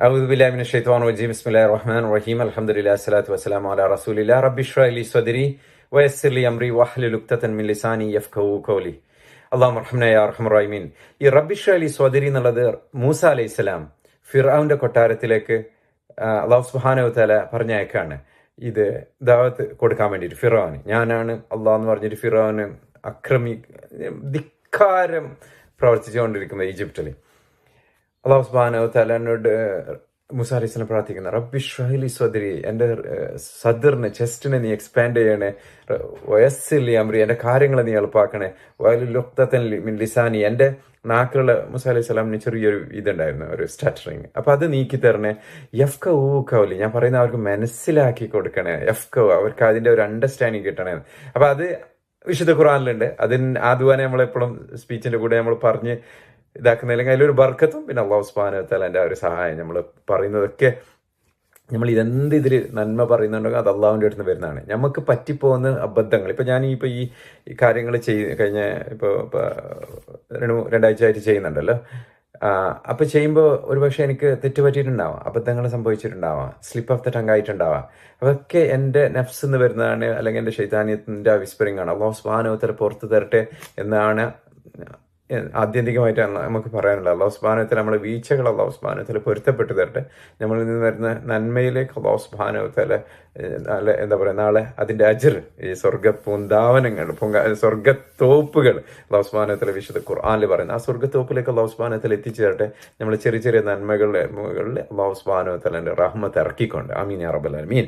أعوذ بالله من الشيطان الرجيم بسم الله الرحمن الرحيم الحمد لله الصلاة والسلام على رسول الله رب اشرح لي صدري ويسر لي أمري واحلل عقدة من لساني يفقهوا قولي اللهم ارحمنا يا أرحم الراحمين ഈ റബ്ബിഷ് അലി സ്വദരി എന്നുള്ളത് മൂസ അലൈഹി സ്വലാം ഫിറാവിന്റെ കൊട്ടാരത്തിലേക്ക് ആ, അള്ളാഹു സുബാനോ തല പറഞ്ഞയക്കാണ് ഇത് ദാവത്ത് കൊടുക്കാൻ വേണ്ടിയിട്ട് ഫിറോന് ഞാനാണ് അള്ളാഹ് എന്ന് പറഞ്ഞിട്ട് ഫിറോന് അക്രമി ധിക്കാരം പ്രവർത്തിച്ചുകൊണ്ടിരിക്കുന്നത് ഈജിപ്തിൽ അള്ളാഹു സുബാനോ തലാനോട് മുസാ പ്രാർത്ഥിക്കുന്ന. റബ്ബി ഷഹലി സ്വദരി എന്റെ സദറിന് ചെസ്റ്റിനെ നീ എക്സ്പാൻഡ് ചെയ്യണേ. വയസ്സില്ലി അമ്രി എന്റെ കാര്യങ്ങളെ നീ എളുപ്പാക്കണേ. വയലു മിൻ ലിസാനി എന്റെ നാക്കുള്ള മുസാലി സ്വലാമിന് ചെറിയൊരു ഇതുണ്ടായിരുന്നു ഒരു സ്റ്റാറ്ററിങ് അപ്പൊ അത് നീക്കി തരണേ. എഫ് ക ഊ കൗലി ഞാൻ പറയുന്ന അവർക്ക് മനസ്സിലാക്കി കൊടുക്കണേ. എഫ് കൗ അവർക്ക് അതിന്റെ ഒരു അണ്ടർസ്റ്റാൻഡിങ് കിട്ടണേ. അപ്പൊ അത് വിശുദ്ധ ഖുറാനിലുണ്ട് അതിന് ആദ്യവാനെ നമ്മളെപ്പോഴും സ്പീച്ചിന്റെ കൂടെ നമ്മൾ പറഞ്ഞ് ഇതാക്കുന്നില്ലെങ്കിൽ അതിലൊരു ബർക്കത്തും പിന്നെ അള്ളാഹു സുബാനത്താൽ എന്റെ ആ ഒരു സഹായം നമ്മൾ പറയുന്നതൊക്കെ നമ്മൾ ഇതെന്ത് ഇതിൽ നന്മ പറയുന്നുണ്ടെങ്കിൽ അത് അള്ളാഹുവിന്റെ അടുത്ത് നിന്ന് വരുന്നതാണ്. നമുക്ക് പറ്റിപ്പോകുന്ന അബദ്ധങ്ങൾ. ഇപ്പം ഞാൻ ഇപ്പോൾ ഈ കാര്യങ്ങൾ ചെയ് കഴിഞ്ഞ ഇപ്പോൾ രണ്ട് രണ്ടാഴ്ച ആയിട്ട് ചെയ്യുന്നുണ്ടല്ലോ. അപ്പോൾ ചെയ്യുമ്പോൾ ഒരുപക്ഷെ എനിക്ക് തെറ്റുപറ്റിയിട്ടുണ്ടാവാം അബദ്ധങ്ങൾ സംഭവിച്ചിട്ടുണ്ടാവാം സ്ലിപ്പ് ഓഫ് ദ ടങ് ആയിട്ടുണ്ടാവാം. അതൊക്കെ എന്റെ നഫ്സ് എന്ന് വരുന്നതാണ് അല്ലെങ്കിൽ എന്റെ ശൈതാന്യത്തിന്റെ വിസ്പറിംഗ് ആണ്. അള്ളാഹു സ്വാനോത്തര പുറത്ത് തരട്ടെ എന്നാണ് ആത്യന്തികമായിട്ടാണ് നമുക്ക് പറയാനുള്ളത് അള്ളാഹുസ്ബാനത്തിൽ നമ്മൾ വീഴ്ചകൾ അള്ളാഹുസ്ബാനത്തിൽ പൊരുത്തപ്പെട്ടു തരട്ടെ. നമ്മളിൽ നിന്ന് വരുന്ന നന്മയിലേക്ക് അള്ളാഹുസ്ബാനത്തിൽ നല്ല എന്താ പറയുക നാളെ അതിന്റെ അജിർ ഈ സ്വർഗ പൂന്താവനങ്ങൾ പൊങ്ക സ്വർഗത്തോപ്പുകൾ അള്ളാഹുസ്ബാനത്തിലെ വിശുദ്ധ ഖുർആാനിൽ പറയുന്നത് ആ സ്വർഗത്തോപ്പിലേക്ക് അള്ളാഹുസ്ബാനത്തിൽ എത്തിച്ചു തരട്ടെ. നമ്മൾ ചെറിയ ചെറിയ നന്മകളുടെ മുകളിൽ അള്ളാഹുസ്ബാനത്തിലെ റഹ്മത്ത് ഇറക്കിക്കൊണ്ട്. അമീൻ അറബുൽ അമീൻ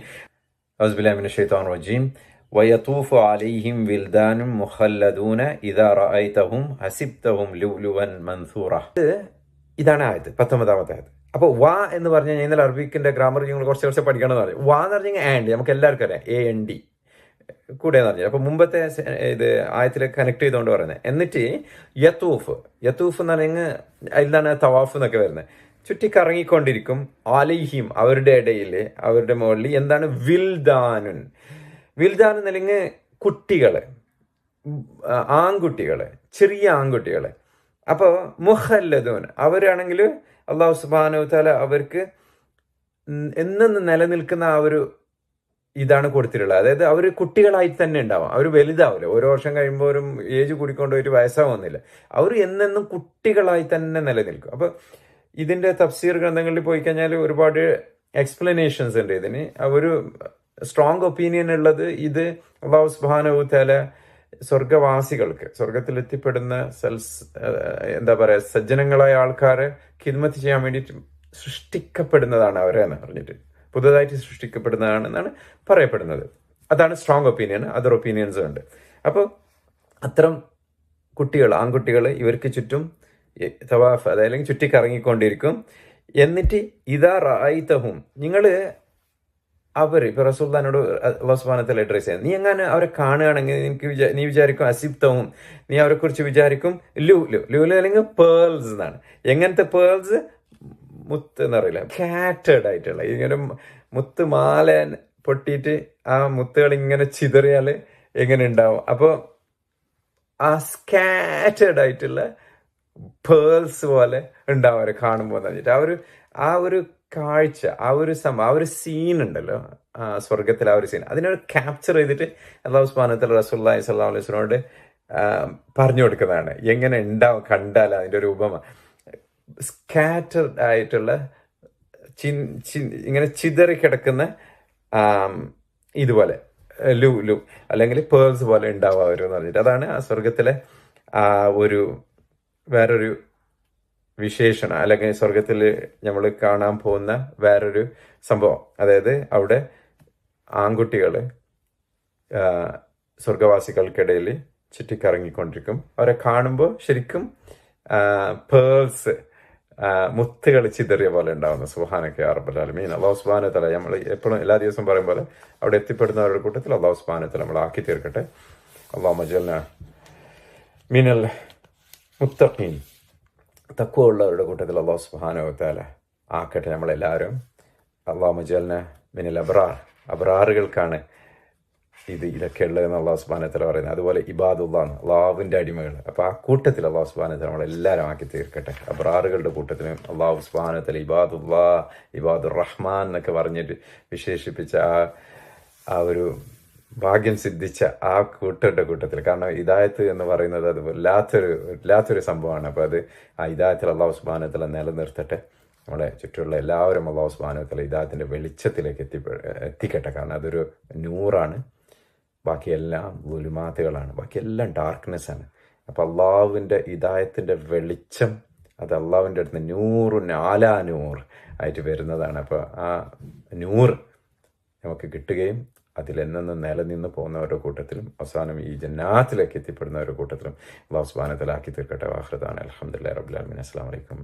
അസ്ബുലാമിൻ ഷെയ്ത്താൻ റജീം. വയത്തൂഫു അലൈഹിം വിൽദാനും മുഹല്ലദൂന ഇതാറഹും ഹസിബ്തഹും ലുലുവൻ മൻസൂറ. ഇതാണ് ആയത് പത്തൊമ്പതാമത്തെ ആയത്. അപ്പോൾ വാ എന്ന് പറഞ്ഞു കഴിഞ്ഞാൽ അറബിക്കിന്റെ ഗ്രാമർ നിങ്ങൾ കുറച്ച് കുറച്ച് പഠിക്കണം എന്ന് പറയും വാ എന്ന് പറഞ്ഞാൽ ആൻഡ് നമുക്ക് എല്ലാവർക്കും അറിയാം. എ എൻ ഡി കൂടെ എന്ന് പറഞ്ഞു. അപ്പോൾ മുമ്പത്തെ ഇത് ആയത്തിൽ കണക്ട് ചെയ്തുകൊണ്ട് പറയുന്നത് എന്നിട്ട് യത്തൂഫ് യത്തൂഫ് എന്ന് പറഞ്ഞെങ്കിൽ അതിലാണ് തവാഫ് എന്നൊക്കെ വരുന്നത് ചുറ്റിക്കറങ്ങിക്കൊണ്ടിരിക്കും. ആലൈഹിം അവരുടെ ഇടയിൽ അവരുടെ മുകളിൽ എന്താണ്? വിൽദാനുൻ. വിൽദാൻ നിലങ്ങ് കുട്ടികളെ ആൺകുട്ടികളെ ചെറിയ ആൺകുട്ടികളെ. അപ്പോൾ മുഹല്ലദൂൻ അവരാണെങ്കിൽ അള്ളാഹു സുബാനു താല അവർക്ക് എന്നും നിലനിൽക്കുന്ന ആ ഒരു ഇതാണ് കൊടുത്തിട്ടുള്ളത്. അതായത് അവർ കുട്ടികളായി തന്നെ ഉണ്ടാവും. അവർ വലുതാവില്ല. ഓരോ വർഷം കഴിയുമ്പോൾ ഒരു ഏജ് കൂടിക്കൊണ്ട് ഒരു വയസ്സാവുന്നില്ല. അവർ എന്നെന്നും കുട്ടികളായി തന്നെ നിലനിൽക്കും. അപ്പോൾ ഇതിന്റെ തഫ്സീർ ഗ്രന്ഥങ്ങളിൽ പോയി കഴിഞ്ഞാൽ ഒരുപാട് എക്സ്പ്ലനേഷൻസ് ഉണ്ട് ഇതിന്. ഒരു സ്ട്രോങ് ഒപ്പീനിയൻ ഉള്ളത് ഇത് അള്ളാഹു സുബാനു താല സ്വർഗവാസികൾക്ക് സ്വർഗത്തിൽ എത്തിപ്പെടുന്ന സെൽസ് എന്താ പറയാ സജ്ജനങ്ങളായ ആൾക്കാരെ ഖിദ്മത്ത് ചെയ്യാൻ വേണ്ടിയിട്ട് സൃഷ്ടിക്കപ്പെടുന്നതാണ് അവരെ എന്ന് പറഞ്ഞിട്ട്. പുതുതായിട്ട് സൃഷ്ടിക്കപ്പെടുന്നതാണ് എന്നാണ് പറയപ്പെടുന്നത്. അതാണ് സ്ട്രോങ് ഒപ്പീനിയൻ അതർ ഒപ്പീനിയൻസും ഉണ്ട്. അപ്പോൾ അത്തരം കുട്ടികൾ ആൺകുട്ടികൾ ഇവർക്ക് ചുറ്റും തവാഫ് അതായത് ചുറ്റിക്കറങ്ങിക്കൊണ്ടിരിക്കും. എന്നിട്ട് ഇതാ റായിത്തഹും നിങ്ങൾ അവർ ഇപ്പൊ റസൂൽദാനോട് അള്ളാഹുസ്ബാനത്തിൽ അഡ്രസ് ചെയ്യാം. നീ എങ്ങനെ അവരെ കാണുകയാണെങ്കിൽ നിനക്ക് വിചാ നീ വിചാരിക്കും അസിപ്തവും നീ അവരെ കുറിച്ച് വിചാരിക്കും ലു ലു ലുലു അല്ലെങ്കിൽ പേൾസ് എന്നാണ്. എങ്ങനത്തെ പേൾസ് മുത്ത് എന്ന് അറിയില്ല കാറ്റേഡ് ആയിട്ടുള്ള. ഇങ്ങനെ മുത്ത് മാല പൊട്ടിയിട്ട് ആ മുത്തുകൾ ഇങ്ങനെ ചിതറിയാൽ എങ്ങനെ ഉണ്ടാവും? അപ്പോൾ ആ സ്കാറ്റേഡ് ആയിട്ടുള്ള പേൾസ് പോലെ ഉണ്ടാവും അവരെ കാണുമ്പോൾ എന്ന് പറഞ്ഞിട്ട്. ആ ഒരു ആ ഒരു കാഴ്ച ആ ഒരു സം ആ ഒരു സീൻ ഉണ്ടല്ലോ. സ്വർഗത്തിൽ ആ ഒരു സീൻ അതിനൊരു ക്യാപ്ചർ ചെയ്തിട്ട് അള്ളാഹു സ്മാനത്തിൽ റസൂല്ലാഹി സ്വല്ലാ അലൈഹി സ്വലോട് പറഞ്ഞു കൊടുക്കുന്നതാണ്. എങ്ങനെ ഉണ്ടാവും കണ്ടാൽ അതിന്റെ ഒരു ഉപമ. സ്കാറ്റർഡ് ആയിട്ടുള്ള ചിൻ- ചി ഇങ്ങനെ ചിതറി കിടക്കുന്ന ഇതുപോലെ ലു ലു അല്ലെങ്കിൽ പേൾസ് പോലെ ഉണ്ടാവുക അവരെന്ന് പറഞ്ഞിട്ട്. അതാണ് ആ സ്വർഗത്തിലെ ആ ഒരു വേറൊരു വിശേഷണം അല്ലെങ്കിൽ സ്വർഗത്തിൽ നമ്മൾ കാണാൻ പോകുന്ന വേറൊരു സംഭവം. അതായത് അവിടെ ആൺകുട്ടികൾ സ്വർഗവാസികൾക്കിടയിൽ ചുറ്റിക്കറങ്ങിക്കൊണ്ടിരിക്കും. അവരെ കാണുമ്പോൾ ശരിക്കും പേൾസ് മുത്തുകൾ ചിതറിയ പോലെ ഉണ്ടാവുന്ന. സുഹാനൊക്കെ അറബലാലമീൻ അള്ളാഹു സുബാന തല നമ്മൾ എപ്പോഴും എല്ലാ ദിവസവും പറയും പോലെ അവിടെ എത്തിപ്പെടുന്നവരുടെ കൂട്ടത്തിൽ അള്ളാഹു സുബാന തല നമ്മൾ ആക്കി തീർക്കട്ടെ. അള്ളാഹു മജലിന മീനൽ മുത്തഖീൻ. തക്കുവ ഉള്ളവരുടെ കൂട്ടത്തിൽ അള്ളാഹു സുബാന താല ആക്കട്ടെ നമ്മളെല്ലാവരും. അള്ളാഹു മുജലിന് മിനൽ അബ്രാർ. അബ്രാറുകൾക്കാണ് ഇത് ഇതൊക്കെ ഉള്ളതെന്ന് അള്ളാഹു സുബാനത്തല പറയുന്നത്. അതുപോലെ ഇബാദുള്ളാണ് അള്ളാഹുവിന്റെ അടിമകൾ. അപ്പോൾ ആ കൂട്ടത്തിൽ അള്ളാഹു സുബാനത്തല നമ്മളെല്ലാവരും ആക്കി തീർക്കട്ടെ. അബ്രാറുകളുടെ കൂട്ടത്തിലും അള്ളാഹു സുബാനത്തല ഇബാദുല്ലാ ഇബാദുർ റഹ്മാൻ എന്നൊക്കെ പറഞ്ഞിട്ട് വിശേഷിപ്പിച്ച ആ ആ ഒരു ഭാഗ്യം സിദ്ധിച്ച ആ കൂട്ടരുടെ കൂട്ടത്തിൽ. കാരണം ഇതായത്ത് എന്ന് പറയുന്നത് അത് വല്ലാത്തൊരു വല്ലാത്തൊരു സംഭവമാണ്. അപ്പോൾ അത് ആ ഇതായത്തിൽ അള്ളാഹു സുബാനത്തല നിലനിർത്തട്ടെ. നമ്മുടെ ചുറ്റുമുള്ള എല്ലാവരും അള്ളാഹു സുബാനത്തല ഇതായത്തിന്റെ വെളിച്ചത്തിലേക്ക് എത്തി എത്തിക്കട്ടെ. കാരണം അതൊരു നൂറാണ്. ബാക്കിയെല്ലാം ഗുലുമാത്തുകളാണ് ബാക്കിയെല്ലാം ഡാർക്ക്നെസ്സാണ് അപ്പോൾ അള്ളാഹുവിന്റെ ഇതായത്തിന്റെ വെളിച്ചം അത് അള്ളാഹുവിന്റെ അടുത്ത് നൂറ് നാലാ നൂറ് ആയിട്ട് വരുന്നതാണ്. അപ്പോൾ ആ നൂറ് നമുക്ക് കിട്ടുകയും അതിലെന്നു നിലനിന്ന് പോകുന്നവരുടെ കൂട്ടത്തിലും അവസാനം ഈ ജന്നാത്തിലേക്ക് എത്തിപ്പെടുന്നവരുടെ കൂട്ടത്തിലും അള്ളാഹു സുബാനത്തിലാക്കി തീർക്കട്ടെ. വാഹൃദാൻ അലഹമുല്ലാ റബുലാമിൻ അസ്സാം വലൈക്കും